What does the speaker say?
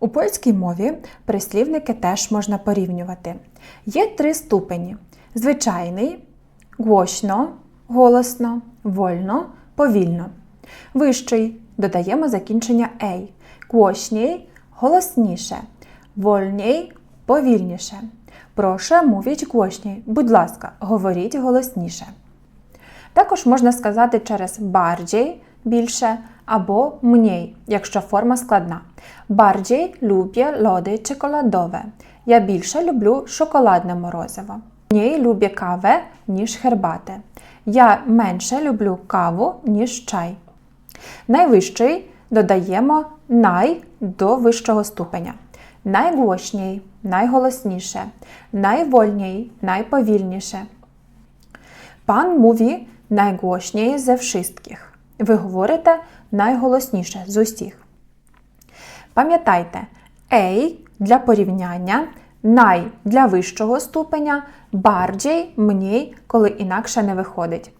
У польській мові прислівники теж можна порівнювати. Є три ступені: звичайний, гłośno, голосно, вольно, повільно. Вищий додаємо закінчення ей, głośniej – голосніше, вольній – повільніше. Прошу, мовіть głośniej. Будь ласка, говоріть голосніше. Також можна сказати через bardziej – більше або mniej, якщо форма складна. Bardziej lubię lody czekoladowe. Я більше люблю шоколадне морозиво. Mniej люблю кавę, ніж хербати. Я менше люблю каву, ніж чай. Найвищий додаємо най до вищого ступеня. Найгłośniej – найголосніше, найвольniej – найповільніше. Пан mówi najgłośniej ze wszystkich. Ви говорите найголосніше з усіх. Пам'ятайте, ей для порівняння, най для вищого ступеня, bardziej, мній, коли інакше не виходить.